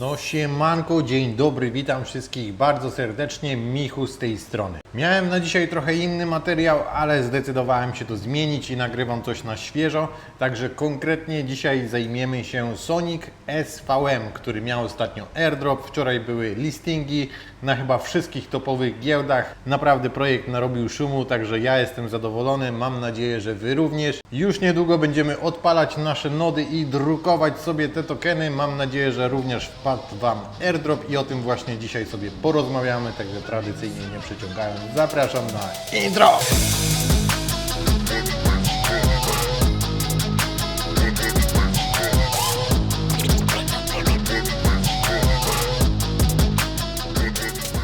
No siemanko, dzień dobry, witam wszystkich bardzo serdecznie, Michu z tej strony. Miałem na dzisiaj trochę inny materiał, ale zdecydowałem się to zmienić i nagrywam coś na świeżo, także konkretnie dzisiaj zajmiemy się Sonic SVM, który miał ostatnio airdrop, wczoraj były listingi na chyba wszystkich topowych giełdach. Naprawdę projekt narobił szumu, także ja jestem zadowolony, mam nadzieję, że Wy również. Już niedługo będziemy odpalać nasze nody i drukować sobie te tokeny. Mam nadzieję, że również wpadł Wam airdrop i o tym właśnie dzisiaj sobie porozmawiamy, także tradycyjnie nie przeciągając, zapraszam na intro!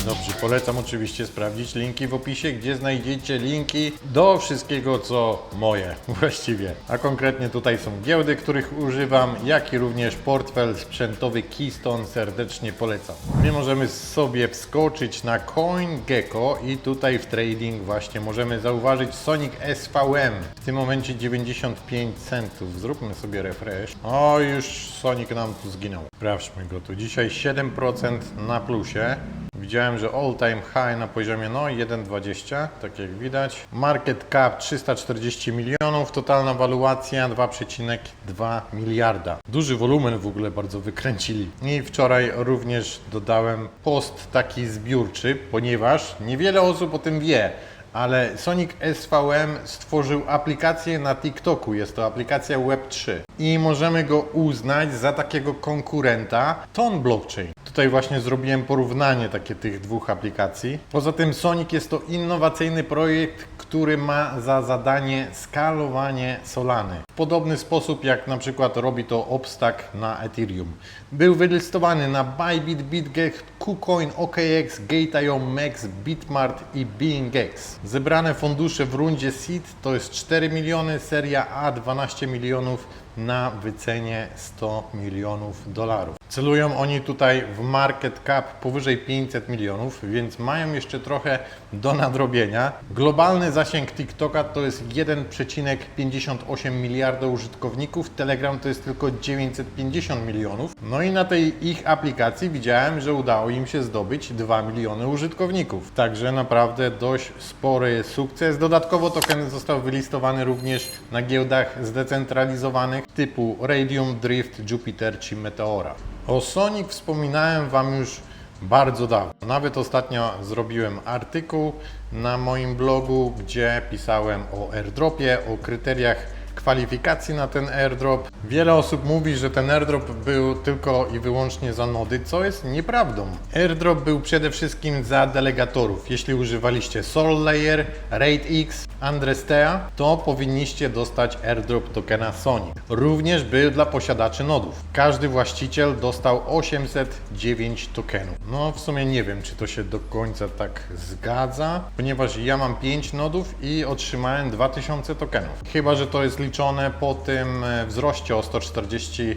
Dobrze, polecam oczywiście sprawdzić linki w opisie, gdzie znajdziecie linki do wszystkiego, co moje właściwie. A konkretnie tutaj są giełdy, których używam, jak i również portfel sprzętowy Keystone serdecznie polecam. My możemy sobie wskoczyć na CoinGecko i tutaj w trading właśnie możemy zauważyć Sonic SVM. W tym momencie 95 centów. Zróbmy sobie refresh. O, już Sonic nam tu zginął. Sprawdźmy go tu. Dzisiaj 7% na plusie. Widziałem, że all time high na poziomie no 1,20, tak jak widać. Market cap 340 milionów, totalna waluacja 2,2 miliarda. Duży wolumen w ogóle bardzo wykręcili. I wczoraj również dodałem post taki zbiórczy, ponieważ niewiele osób o tym wie. Ale Sonic SVM stworzył aplikację na TikToku. Jest to aplikacja Web3 i możemy go uznać za takiego konkurenta Ton Blockchain. Tutaj właśnie zrobiłem porównanie takie tych dwóch aplikacji. Poza tym Sonic jest to innowacyjny projekt, który ma za zadanie skalowanie Solany. W podobny sposób jak na przykład robi to Obstack na Ethereum. Był wylistowany na Bybit, BitGet, KuCoin, OKX, Gate.io, Max, Bitmart i BeingX. Zebrane fundusze w rundzie Seed to jest 4 miliony, seria A 12 milionów na wycenie 100 milionów dolarów. Celują oni tutaj w market cap powyżej 500 milionów, więc mają jeszcze trochę do nadrobienia. Globalny zasięg TikToka to jest 1,58 miliarda użytkowników, Telegram to jest tylko 950 milionów. No i na tej ich aplikacji widziałem, że udało im się zdobyć 2 miliony użytkowników. Także naprawdę dość spory sukces. Dodatkowo token został wylistowany również na giełdach zdecentralizowanych typu Radium, Drift, Jupiter czy Meteora. O Sonic wspominałem Wam już bardzo dawno. Nawet ostatnio zrobiłem artykuł na moim blogu, gdzie pisałem o airdropie, o kryteriach kwalifikacji na ten airdrop. Wiele osób mówi, że ten airdrop był tylko i wyłącznie za nody, co jest nieprawdą. Airdrop był przede wszystkim za delegatorów. Jeśli używaliście Soul Layer, RaidX, X, Andrestea, to powinniście dostać airdrop tokena Sonic. Również był dla posiadaczy nodów. Każdy właściciel dostał 809 tokenów. No w sumie nie wiem, czy to się do końca tak zgadza, ponieważ ja mam 5 nodów i otrzymałem 2000 tokenów. Chyba, że to jest po tym e, wzroście o 140%,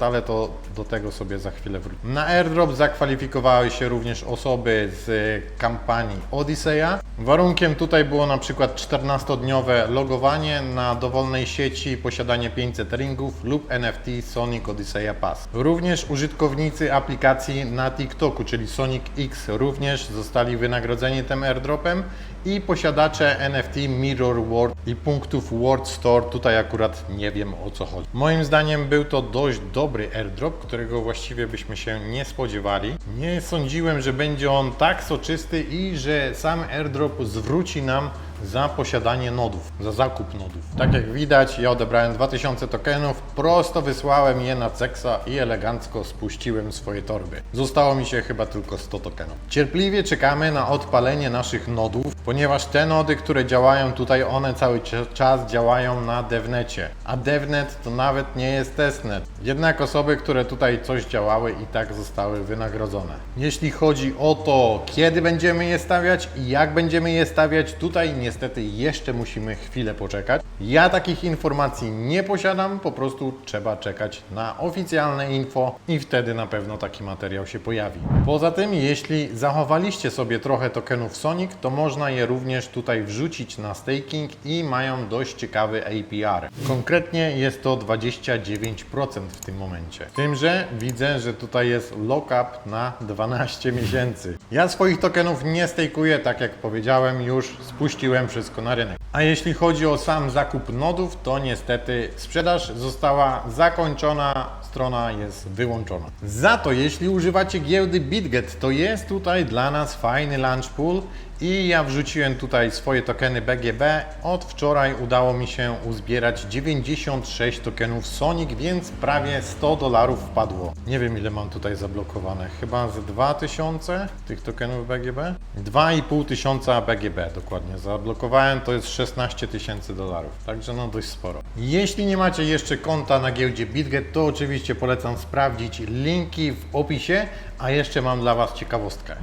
ale to do tego sobie za chwilę wrócę. Na airdrop zakwalifikowały się również osoby z kampanii Odyseya. Warunkiem tutaj było na przykład 14-dniowe logowanie na dowolnej sieci, posiadanie 500 ringów lub NFT Sonic Odyseya Pass. Również użytkownicy aplikacji na TikToku, czyli Sonic X, również zostali wynagrodzeni tym airdropem i posiadacze NFT Mirror World i punktów World Store. Tutaj akurat nie wiem o co chodzi. Moim zdaniem był to dość dobry airdrop, którego właściwie byśmy się nie spodziewali. Nie sądziłem, że będzie on tak soczysty i że sam airdrop zwróci nam za posiadanie nodów, za zakup nodów. Tak jak widać, ja odebrałem 2000 tokenów, prosto wysłałem je na Cexa i elegancko spuściłem swoje torby. Zostało mi się chyba tylko 100 tokenów. Cierpliwie czekamy na odpalenie naszych nodów, ponieważ te nody, które działają tutaj, one cały czas działają na DevNecie, a DevNet to nawet nie jest testnet. Jednak osoby, które tutaj coś działały i tak zostały wynagrodzone. Jeśli chodzi o to, kiedy będziemy je stawiać i jak będziemy je stawiać, tutaj nie niestety jeszcze musimy chwilę poczekać. Ja takich informacji nie posiadam, po prostu trzeba czekać na oficjalne info i wtedy na pewno taki materiał się pojawi. Poza tym, jeśli zachowaliście sobie trochę tokenów Sonic, to można je również tutaj wrzucić na staking i mają dość ciekawy APR. Konkretnie jest to 29% w tym momencie. Tym, że widzę, że tutaj jest lockup na 12 miesięcy. Ja swoich tokenów nie stejkuję, tak jak powiedziałem, już spuściłem wszystko na rynek. A jeśli chodzi o sam zakup nodów, to niestety sprzedaż została zakończona, strona jest wyłączona. Za to jeśli używacie giełdy BitGet, to jest tutaj dla nas fajny launch pool i ja wrzuciłem tutaj swoje tokeny BGB. Od wczoraj udało mi się uzbierać 96 tokenów Sonic, więc prawie 100 dolarów wpadło. Nie wiem ile mam tutaj zablokowane, chyba z 2000 tych tokenów BGB? 2,5 tysiąca BGB dokładnie zablokowałem, to jest 16 tysięcy dolarów, także no dość sporo. Jeśli nie macie jeszcze konta na giełdzie BitGet, to oczywiście polecam sprawdzić linki w opisie, a jeszcze mam dla Was ciekawostkę.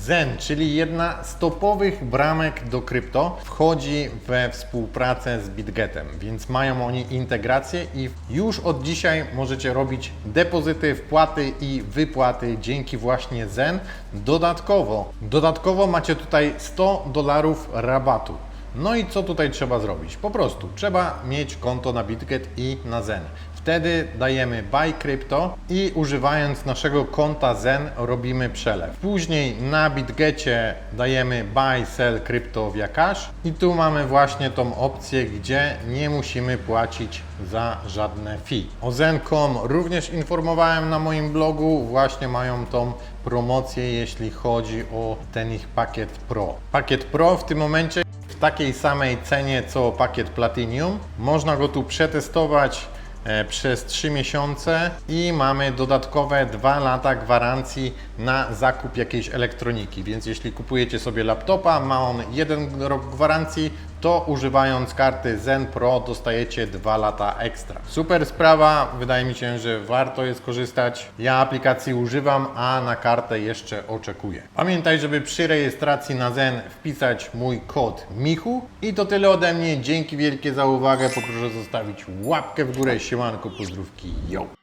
Zen, czyli jedna z topowych bramek do krypto, wchodzi we współpracę z BitGetem, więc mają oni integrację i już od dzisiaj możecie robić depozyty, wpłaty i wypłaty dzięki właśnie Zen. Dodatkowo, dodatkowo macie tutaj 100 dolarów rabatu. No i co tutaj trzeba zrobić? Po prostu trzeba mieć konto na BitGet i na Zen. Wtedy dajemy buy crypto i używając naszego konta Zen robimy przelew. Później na BitGecie dajemy buy sell crypto via cash i tu mamy właśnie tą opcję, gdzie nie musimy płacić za żadne fee. O Zen.com również informowałem na moim blogu, właśnie mają tą promocję, jeśli chodzi o ten ich pakiet Pro. Pakiet Pro w tym momencie takiej samej cenie co pakiet Platinum. Można go tu przetestować e, przez 3 miesiące i mamy dodatkowe 2 lata gwarancji na zakup jakiejś elektroniki. Więc jeśli kupujecie sobie laptopa, ma on jeden rok gwarancji, to używając karty Zen Pro dostajecie 2 lata ekstra. Super sprawa, wydaje mi się, że warto jest korzystać. Ja aplikacji używam, a na kartę jeszcze oczekuję. Pamiętaj, żeby przy rejestracji na Zen wpisać mój kod Michu i to tyle ode mnie. Dzięki wielkie za uwagę. Poproszę zostawić łapkę w górę. Siemanko, pozdrówki. Yo!